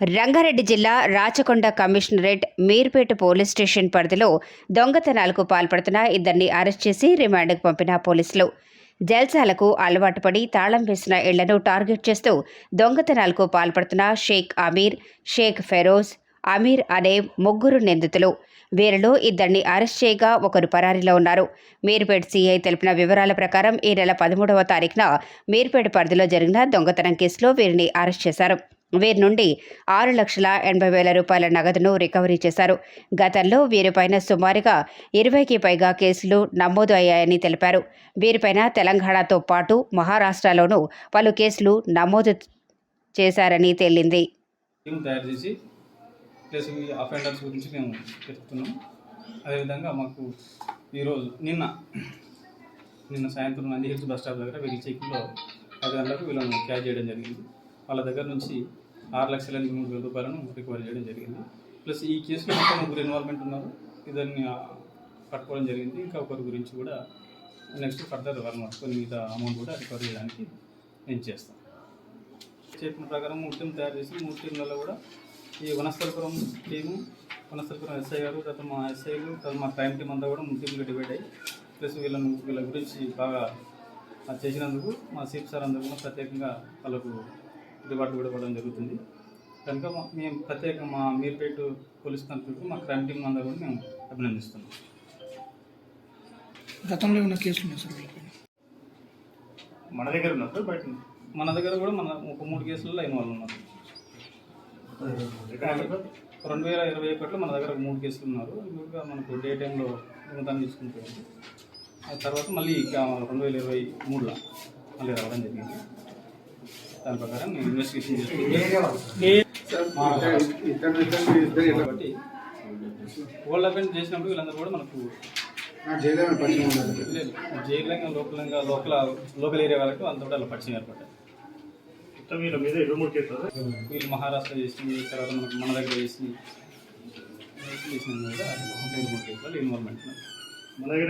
రంగారెడ్డి జిల్లా Rachakonda commissionerate Meerpet police station పరిధిలో దొంగతనాలకు పాల్పడుతున్న ఇద్దరిని అరెస్ట్ చేసి రిమాండ్కు పంపిన పోలీసులు. జల్సాలకు అలవాటు పడి తాళం వేసిన ఇళ్ళను టార్గెట్ చేస్తూ దొంగతనాలకు పాల్పడుతున్న షేక్ అమీర్ షేక్ ఫెరోజ్ అమీర్ అనే ముగ్గురు నిందితులు. వీరిలో ఇద్దరిని అరెస్ట్ చేయగా ఒకరు పరారీలో ఉన్నారు. మీర్పేట్ సీఐ తెలిపిన వివరాల ప్రకారం ఈ నెల పదమూడవ తారీఖున మీర్పేట పరిధిలో జరిగిన దొంగతనం కేసులో వీరిని అరెస్ట్ చేశారు. వీరి నుండి ఆరు లక్షల ఎనభై వేల రూపాయల నగదును రికవరీ చేశారు. గతంలో వీరిపైన సుమారుగా ఇరవైకి పైగా కేసులు నమోదు అయ్యాయని తెలిపారు. వీరిపైన తెలంగాణతో పాటు మహారాష్ట్రలోనూ పలు కేసులు నమోదు చేశారని తేలింది. అఫెండర్స్ గురించి మేము చెప్తున్నాం. అదేవిధంగా మాకు ఈరోజు నిన్న నిన్న సాయంత్రం నంది హిల్స్ బస్ స్టాప్ దగ్గర వీళ్ళ చెక్లో పది గంటలకు వీళ్ళని క్యాచ్ చేయడం జరిగింది. వాళ్ళ దగ్గర నుంచి ఆరు లక్షల ఎనిమిది మూడు వేల రూపాయలను రికవరీ చేయడం జరిగింది. ప్లస్ ఈ కేసులో ఇంకా ముగ్గురు ఇన్వాల్వ్మెంట్ ఉన్నారు. ఇద్దరిని పట్టుకోవడం జరిగింది. ఇంకా ఒకరి గురించి కూడా నెక్స్ట్ ఫర్దర్ వన్ కొన్ని మీద అమౌంట్ కూడా రికవరీ చేయడానికి నేను చేస్తాను. చెప్పిన ప్రకారం మూర్తిని తయారు చేసి మూర్తిలలో కూడా ఈ వనస్థలపురం టీము వనస్థలపురం ఎస్ఐ గారు తర్వాత మా ఎస్ఐలు తర్వాత మా క్రైమ్ టీం అంతా కూడా మూడు డివైడ్ అయ్యి ప్లస్ వీళ్ళను వీళ్ళ గురించి బాగా చేసినందుకు మా సీప్ సార్ అందరూ కూడా ప్రత్యేకంగా వాళ్ళకు రివార్డు కూడా ఇవ్వడం జరుగుతుంది. కనుక మా- మేము ప్రత్యేకంగా మా మీర్పేట పోలీస్ కంట్రోల్కి మా క్రైమ్ టీం అందరూ కూడా మేము అభినందిస్తున్నాం. గతంలో ఉన్న కేసులు ఉన్నాయి సార్ వీళ్ళపైన? మన దగ్గర ఉన్నప్పుడు బయట ఉంది. మన దగ్గర కూడా మన ఒక మూడు కేసులలో ఇన్వాల్వ్ ఉన్నారు. రెండు వేల ఇరవై ఒకటిలో మన దగ్గర మూడు కేసులు ఉన్నారు. ఇంకా మనకు డే టైంలో తీసుకుని పోయింది ఆ తర్వాత మళ్ళీ రెండు వేల ఇరవై మూడులో మళ్ళీ రావడం జరిగింది. దాని ప్రకారం నేను ఇన్వెస్టిగేషన్ కాబట్టి ఓల్డ్ అఫెన్స్ చేసినప్పుడు వీళ్ళందరూ కూడా మనకు జైల్లో లోకలంగా లోకల్ లోకల్ ఏరియా వాళ్ళకి అంతా కూడా పరిచయం ఏర్పడ్డాయి. మొత్తం వీళ్ళ మీద ఇరవై మూడు కేసులు. వీళ్ళు మహారాష్ట్ర చేసింది తర్వాత మనకు మన దగ్గర చేసి చేసిన కూడా ఇన్వాల్వ్మెంట్. మన దగ్గర